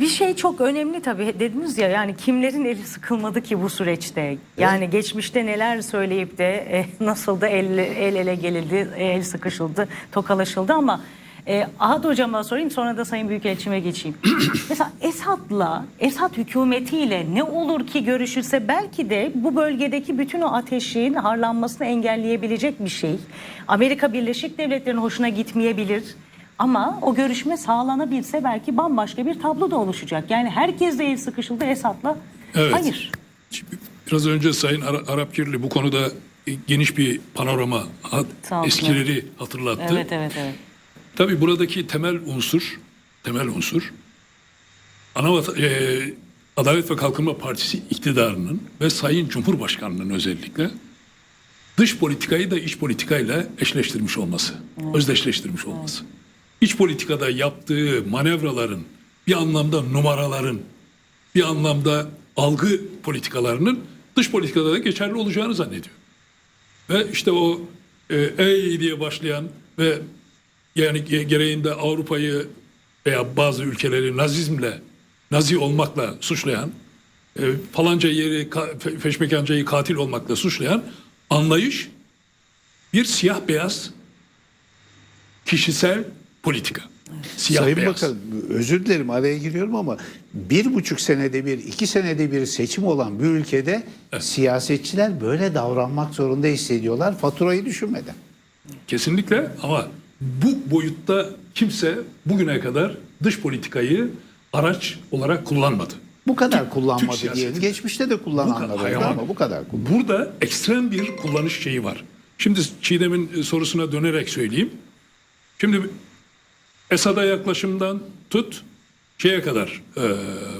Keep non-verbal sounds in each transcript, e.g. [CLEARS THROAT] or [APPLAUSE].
Bir şey çok önemli tabii dediniz ya yani kimlerin eli sıkılmadı ki bu süreçte? Yani geçmişte neler söyleyip de e, nasıl da el, el ele gelildi, el sıkışıldı, tokalaşıldı ama e, Ahad hocama sorayım sonra da Sayın Büyükelçime geçeyim. [CLEARS THROAT] Mesela Esad'la, Esad hükümetiyle ne olur ki görüşürse belki de bu bölgedeki bütün o ateşin harlanmasını engelleyebilecek bir şey. Amerika Birleşik Devletleri'nin hoşuna gitmeyebilir. Ama o görüşme sağlanabilse belki bambaşka bir tablo da oluşacak. Yani herkes de el sıkışıldı Esad'la. Evet. Hayır. Şimdi Biraz önce Sayın Ara- Arap Kirli bu konuda geniş bir panorama, hat- eskileri hatırlattı. Evet evet evet. Tabii buradaki temel unsur, temel unsur Anavata, e, Adalet ve Kalkınma Partisi iktidarının ve Sayın Cumhurbaşkanı'nın özellikle dış politikayı da iç politikayla eşleştirmiş olması, özdeşleştirmiş olması. İç politikada yaptığı manevraların, bir anlamda numaraların, bir anlamda algı politikalarının dış politikada da geçerli olacağını zannediyor. Ve işte o e, ey diye başlayan ve yani ge- gereğinde Avrupa'yı veya bazı ülkeleri nazizmle, nazi olmakla suçlayan, e, falanca yeri, ka- fe- feşmekancayı katil olmakla suçlayan anlayış bir siyah beyaz kişisel politika. Siyah Sayın beyaz. Bakanım özür dilerim araya giriyorum ama bir buçuk senede bir, iki senede bir seçim olan bir ülkede siyasetçiler böyle davranmak zorunda hissediyorlar faturayı düşünmeden. Kesinlikle ama bu boyutta kimse bugüne kadar dış politikayı araç olarak kullanmadı. Bu kadar Türk kullanmadı siyaseti. diyelim. Geçmişte de kullananlar oldu ama bu kadar kullanmadı. Burada ekstrem bir kullanış şeyi var. Şimdi Çiğdem'in e, sorusuna dönerek söyleyeyim. Şimdi Esad'a yaklaşımdan tut şeye kadar e,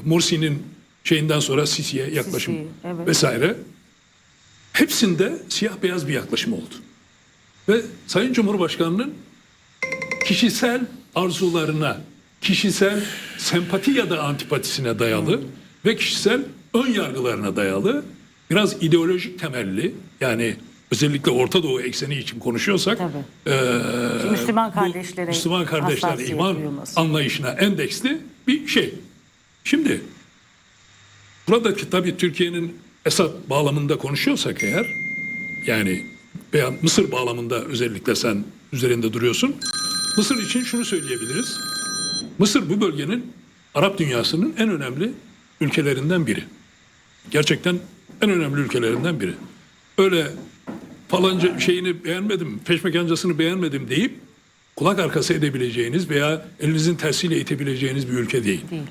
Mursi'nin şeyinden sonra Sisi'ye yaklaşım Sisi, evet. vesaire. Hepsinde siyah beyaz bir yaklaşım oldu. Ve Sayın Cumhurbaşkanı'nın kişisel arzularına, kişisel sempati ya da antipatisine dayalı ve kişisel ön yargılarına dayalı biraz ideolojik temelli yani özellikle Orta Doğu ekseni için konuşuyorsak Tabii. Şimdi Müslüman kardeşlere Müslüman kardeşler hassasiyet iman duyulması. anlayışına endeksli bir şey. Şimdi buradaki tabii Türkiye'nin Esad bağlamında konuşuyorsak eğer yani veya Mısır bağlamında özellikle sen üzerinde duruyorsun. Mısır için şunu söyleyebiliriz. Mısır bu bölgenin Arap dünyasının en önemli ülkelerinden biri. Gerçekten en önemli ülkelerinden biri. Öyle falanca şeyini beğenmedim, peşmekancasını beğenmedim deyip kulak arkası edebileceğiniz veya elinizin tersiyle itebileceğiniz bir ülke değil. Değil.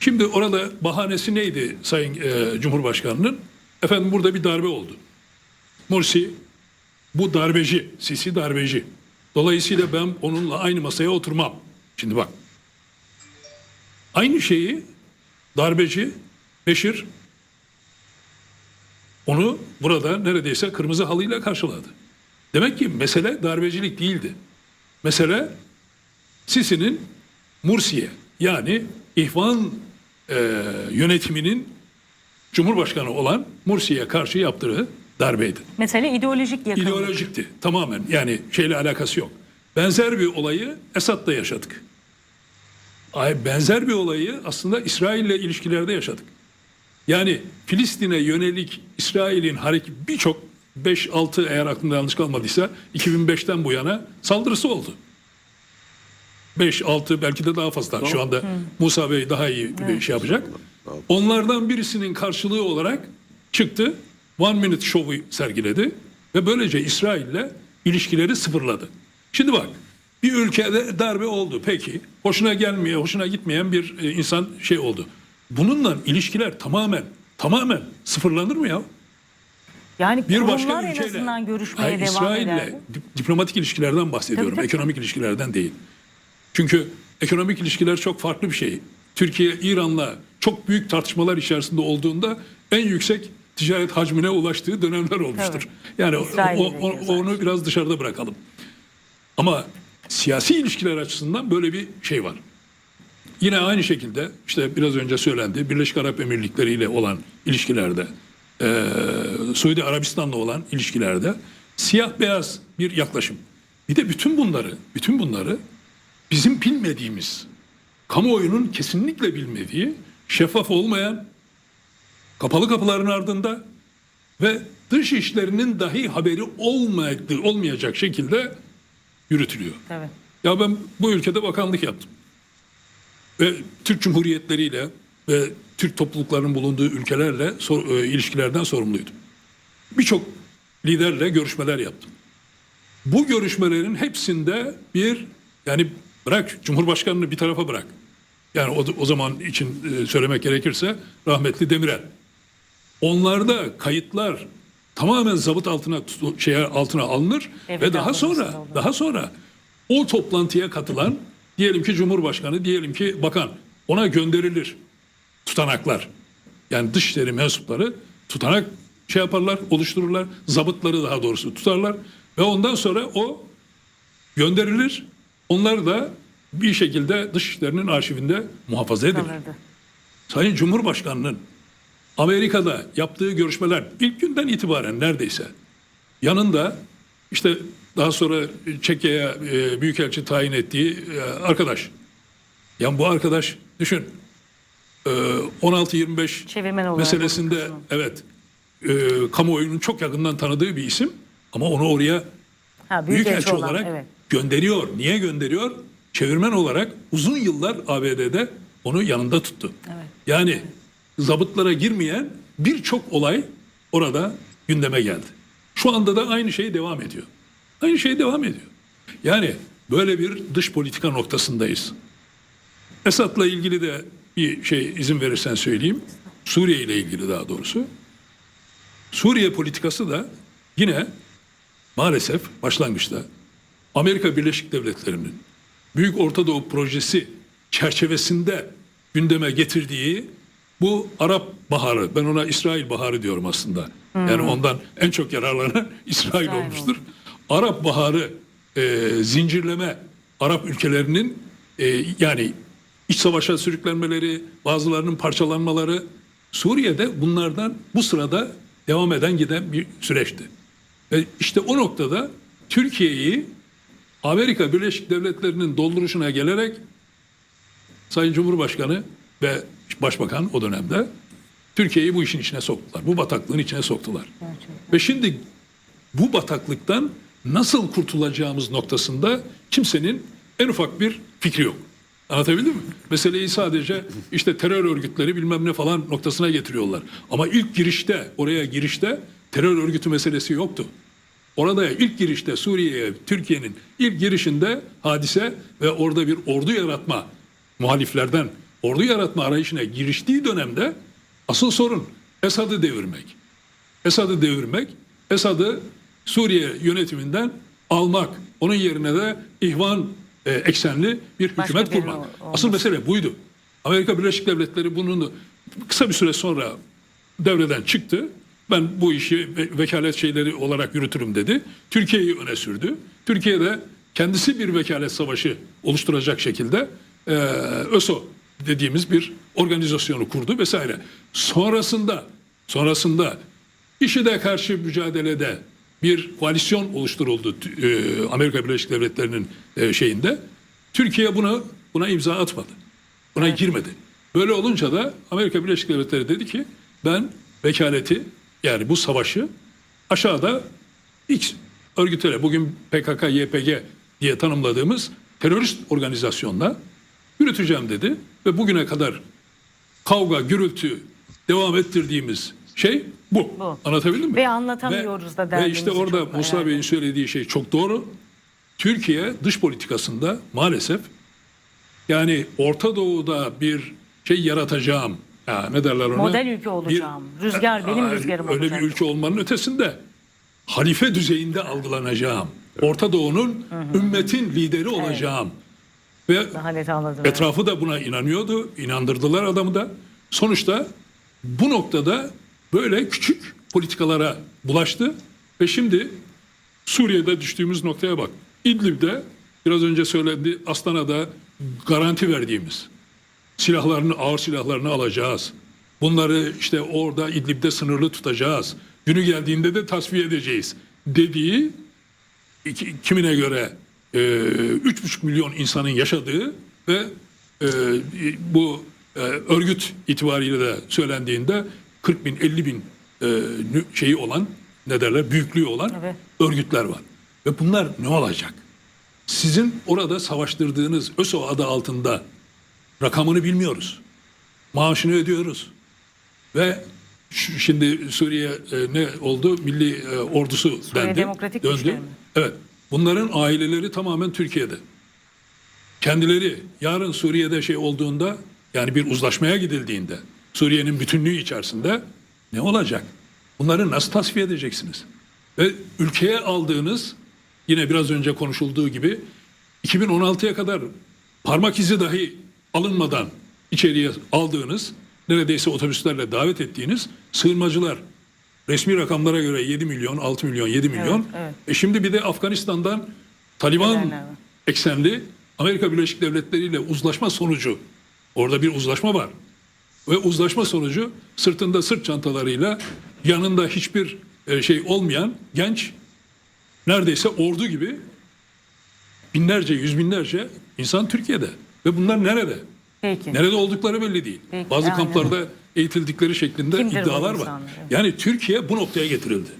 Şimdi orada bahanesi neydi Sayın e, Cumhurbaşkanı'nın? Efendim burada bir darbe oldu. Mursi bu darbeci, Sisi darbeci. Dolayısıyla ben onunla aynı masaya oturmam. Şimdi bak. Aynı şeyi darbeci Beşir onu burada neredeyse kırmızı halıyla karşıladı. Demek ki mesele darbecilik değildi. Mesele Sisi'nin Mursi'ye yani İhvan e, yönetiminin Cumhurbaşkanı olan Mursi'ye karşı yaptığı darbeydi. Mesele ideolojik yakınlık. İdeolojikti tamamen yani şeyle alakası yok. Benzer bir olayı Esad'da yaşadık. Ay, benzer bir olayı aslında İsrail'le ilişkilerde yaşadık. Yani Filistin'e yönelik İsrail'in hareket birçok 5-6 eğer aklımda yanlış kalmadıysa 2005'ten bu yana saldırısı oldu. 5-6 belki de daha fazla. Şu anda Musa Bey daha iyi bir şey yapacak. Onlardan birisinin karşılığı olarak çıktı. One Minute Show'u sergiledi. Ve böylece İsrail'le ilişkileri sıfırladı. Şimdi bak bir ülkede darbe oldu. Peki hoşuna gelmiyor, hoşuna gitmeyen bir e, insan şey oldu. Bununla ilişkiler tamamen tamamen sıfırlanır mı ya? Yani Bir başka en ülkeyle. azından görüşmeye Hayır, devam İsrail'le diplomatik ilişkilerden bahsediyorum. Tabii, tabii. Ekonomik ilişkilerden değil. Çünkü ekonomik ilişkiler çok farklı bir şey. Türkiye İran'la çok büyük tartışmalar içerisinde olduğunda en yüksek ticaret hacmine ulaştığı dönemler olmuştur. Tabii. Yani o- o- o- onu biraz dışarıda bırakalım. Ama siyasi ilişkiler açısından böyle bir şey var. Yine aynı şekilde işte biraz önce söylendi Birleşik Arap Emirlikleri ile olan ilişkilerde, eee Suudi Arabistan'la olan ilişkilerde siyah beyaz bir yaklaşım. Bir de bütün bunları, bütün bunları bizim bilmediğimiz kamuoyunun kesinlikle bilmediği, şeffaf olmayan, kapalı kapıların ardında ve dış işlerinin dahi haberi olmayacağı, olmayacak şekilde yürütülüyor. Evet. Ya ben bu ülkede bakanlık yaptım. Ve Türk Cumhuriyetleriyle ve Türk topluluklarının bulunduğu ülkelerle sor- e, ilişkilerden sorumluydum. Birçok liderle görüşmeler yaptım. Bu görüşmelerin hepsinde bir yani bırak Cumhurbaşkanını bir tarafa bırak. Yani o, o zaman için e, söylemek gerekirse rahmetli Demirel. Onlarda kayıtlar tamamen zabıt altına şeye altına alınır Evet, ve daha sonra olur. daha sonra o toplantıya katılan diyelim ki Cumhurbaşkanı diyelim ki bakan ona gönderilir tutanaklar. Yani dışişleri mensupları tutanak şey yaparlar, oluştururlar. Zabıtları daha doğrusu tutarlar ve ondan sonra o gönderilir. Onlar da bir şekilde dışişlerinin arşivinde muhafaza edilir. Kalırdı. Sayın Cumhurbaşkanı'nın Amerika'da yaptığı görüşmeler ilk günden itibaren neredeyse yanında işte daha sonra Çekya'ya e, büyükelçi tayin ettiği e, arkadaş. Yani bu arkadaş düşün e, 16-25 Çevirmen olarak meselesinde evet e, kamuoyunun çok yakından tanıdığı bir isim ama onu oraya Ha, büyükelçi büyükelçi olan, olarak evet. gönderiyor. Niye gönderiyor? Çevirmen olarak uzun yıllar ABD'de onu yanında tuttu. Evet. Yani zabıtlara girmeyen birçok olay orada gündeme geldi. Şu anda da aynı şey devam ediyor. Aynı şey devam ediyor. Yani böyle bir dış politika noktasındayız. Esad'la ilgili de bir şey izin verirsen söyleyeyim. Suriye ile ilgili daha doğrusu. Suriye politikası da yine maalesef başlangıçta Amerika Birleşik Devletleri'nin Büyük Orta Doğu Projesi çerçevesinde gündeme getirdiği bu Arap Baharı, ben ona İsrail Baharı diyorum aslında. Yani ondan en çok yararlanan [LAUGHS] İsrail, İsrail olmuştur. Arap Baharı e, zincirleme Arap ülkelerinin e, yani iç savaşa sürüklenmeleri, bazılarının parçalanmaları Suriye'de bunlardan bu sırada devam eden giden bir süreçti. Ve işte o noktada Türkiye'yi Amerika Birleşik Devletleri'nin dolduruşuna gelerek Sayın Cumhurbaşkanı ve Başbakan o dönemde Türkiye'yi bu işin içine soktular. Bu bataklığın içine soktular. Ve şimdi bu bataklıktan nasıl kurtulacağımız noktasında kimsenin en ufak bir fikri yok. Anlatabildim mi? Meseleyi sadece işte terör örgütleri bilmem ne falan noktasına getiriyorlar. Ama ilk girişte, oraya girişte terör örgütü meselesi yoktu. Orada ilk girişte Suriye'ye, Türkiye'nin ilk girişinde hadise ve orada bir ordu yaratma muhaliflerden ordu yaratma arayışına giriştiği dönemde asıl sorun Esad'ı devirmek. Esad'ı devirmek, Esad'ı Suriye yönetiminden almak. Onun yerine de ihvan e, eksenli bir Başka hükümet birinin kurmak. Asıl mesele buydu. Amerika Birleşik Devletleri bunun kısa bir süre sonra devreden çıktı. Ben bu işi ve- vekalet şeyleri olarak yürütürüm dedi. Türkiye'yi öne sürdü. Türkiye'de kendisi bir vekalet savaşı oluşturacak şekilde e, ÖSO dediğimiz bir organizasyonu kurdu vesaire. Sonrasında sonrasında IŞİD'e karşı mücadelede bir koalisyon oluşturuldu e, Amerika Birleşik Devletleri'nin e, şeyinde. Türkiye buna buna imza atmadı. Buna girmedi. Böyle olunca da Amerika Birleşik Devletleri dedi ki ben vekaleti yani bu savaşı aşağıda X örgütlere bugün PKK, YPG diye tanımladığımız terörist organizasyonla yürüteceğim dedi ve bugüne kadar kavga, gürültü devam ettirdiğimiz şey bu. Bu. Anlatabildim mi? Ve anlatamıyoruz da Ve derdimizi işte orada Musa. Bey'in söylediği şey çok doğru. Türkiye dış politikasında maalesef yani Orta Doğu'da bir şey yaratacağım. Ya ne derler ona? Model ülke olacağım. Rüzgar benim rüzgarım Öyle olacak. bir ülke olmanın ötesinde halife düzeyinde algılanacağım. Orta Doğu'nun ümmetin lideri olacağım. Ve Daha net anladım. evet. Etrafı da buna inanıyordu. inandırdılar adamı da. Sonuçta bu noktada böyle küçük politikalara bulaştı ve şimdi Suriye'de düştüğümüz noktaya bak. İdlib'de biraz önce söylendi Astana'da garanti verdiğimiz silahlarını ağır silahlarını alacağız. Bunları işte orada İdlib'de sınırlı tutacağız. Günü geldiğinde de tasfiye edeceğiz dediği iki- kimine göre e, üç buçuk milyon insanın yaşadığı ve e, bu e, örgüt itibariyle de söylendiğinde 40 bin 50 bin e, şeyi olan ne derler büyüklüğü olan Evet. örgütler var. Ve bunlar ne olacak? Sizin orada savaştırdığınız ÖSO adı altında rakamını bilmiyoruz. Maaşını ödüyoruz. Ve şu- şimdi Suriye e, ne oldu? Milli e, ordusu dendi. Demokratik döndü. Evet. Bunların aileleri tamamen Türkiye'de. Kendileri yarın Suriye'de şey olduğunda yani bir uzlaşmaya gidildiğinde Suriye'nin bütünlüğü içerisinde ne olacak? Bunları nasıl tasfiye edeceksiniz? Ve ülkeye aldığınız yine biraz önce konuşulduğu gibi 2016'ya kadar parmak izi dahi alınmadan içeriye aldığınız neredeyse otobüslerle davet ettiğiniz sığınmacılar resmi rakamlara göre 7 milyon, 6 milyon, 7 milyon. evet. E şimdi bir de Afganistan'dan Taliban eksenli Amerika Birleşik Devletleri ile uzlaşma sonucu orada bir uzlaşma var. Ve uzlaşma sonucu sırtında sırt çantalarıyla yanında hiçbir e, şey olmayan genç neredeyse ordu gibi binlerce, yüz binlerce insan Türkiye'de. Ve bunlar nerede? Peki. Nerede oldukları belli değil. Peki, Bazı aynen. kamplarda eğitildikleri şeklinde Kimdir iddialar var. Yani Türkiye bu noktaya getirildi.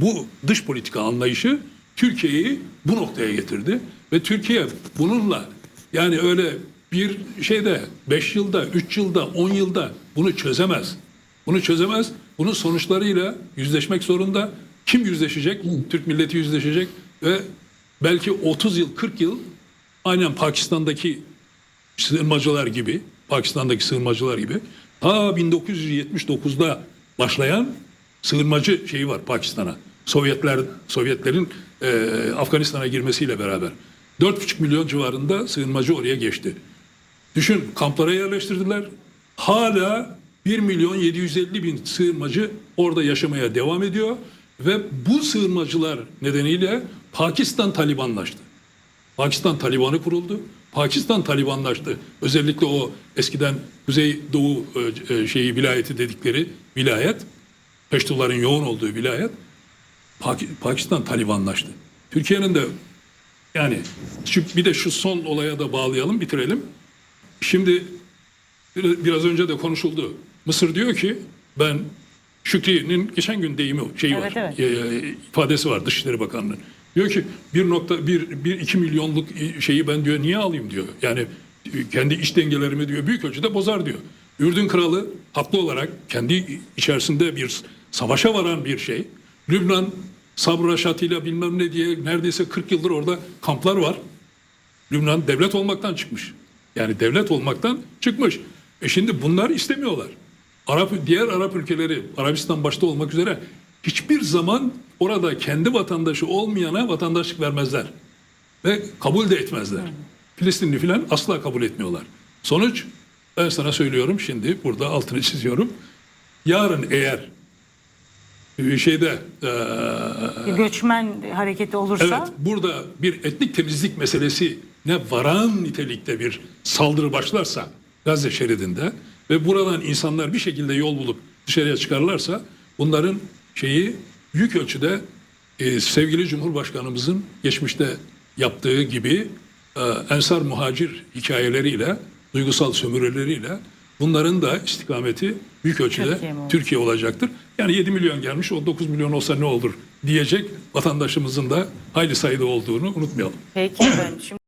Bu dış politika anlayışı Türkiye'yi bu noktaya getirdi ve Türkiye bununla yani öyle bir şeyde 5 yılda, 3 yılda, 10 yılda bunu çözemez. Bunu çözemez. Bunun sonuçlarıyla yüzleşmek zorunda. Kim yüzleşecek? Türk milleti yüzleşecek ve belki 30 yıl, 40 yıl aynen Pakistan'daki sığınmacılar gibi, Pakistan'daki sığınmacılar gibi ta 1979'da başlayan sığınmacı şeyi var Pakistan'a. Sovyetler Sovyetlerin e, Afganistan'a girmesiyle beraber 4,5 milyon civarında sığınmacı oraya geçti. Düşün kamplara yerleştirdiler. Hala 1 milyon 750 bin sığınmacı orada yaşamaya devam ediyor ve bu sığınmacılar nedeniyle Pakistan Talibanlaştı. Pakistan Talibanı kuruldu. Pakistan Talibanlaştı. Özellikle o eskiden Kuzey Doğu e, e, şeyi vilayeti dedikleri vilayet, Peştuların yoğun olduğu vilayet Pak- Pakistan Talibanlaştı. Türkiye'nin de yani bir de şu son olaya da bağlayalım, bitirelim. Şimdi bir- biraz önce de konuşuldu. Mısır diyor ki ben Şükri'nin geçen gün deyimi şeyi Evet, var. evet. e, ifadesi var Dışişleri Bakanlığı. Diyor ki bir nokta bir, bir iki milyonluk şeyi ben diyor niye alayım diyor. Yani e, kendi iş dengelerimi diyor büyük ölçüde bozar diyor. Ürdün kralı haklı olarak kendi içerisinde bir savaşa varan bir şey. Lübnan sabr raşatıyla bilmem ne diye neredeyse 40 yıldır orada kamplar var. Lübnan devlet olmaktan çıkmış. Yani devlet olmaktan çıkmış. E şimdi bunlar istemiyorlar. Arap diğer Arap ülkeleri Arabistan başta olmak üzere hiçbir zaman orada kendi vatandaşı olmayana vatandaşlık vermezler. Ve kabul de etmezler. Filistinli filan asla kabul etmiyorlar. Sonuç ben sana söylüyorum şimdi burada altını [LAUGHS] çiziyorum. Yarın eğer e, şeyde e, göçmen hareketi olursa Evet, burada bir etnik temizlik meselesi ne varan nitelikte bir saldırı başlarsa Gazze şeridinde ve buradan insanlar bir şekilde yol bulup dışarıya çıkarlarsa bunların şeyi büyük ölçüde e, sevgili Cumhurbaşkanımızın geçmişte yaptığı gibi e, ensar muhacir hikayeleriyle, duygusal sömürüleriyle bunların da istikameti büyük ölçüde Türkiye? Türkiye olacaktır. Yani 7 milyon gelmiş, o 9 milyon olsa ne olur diyecek vatandaşımızın da hayli sayıda olduğunu unutmayalım. peki şimdi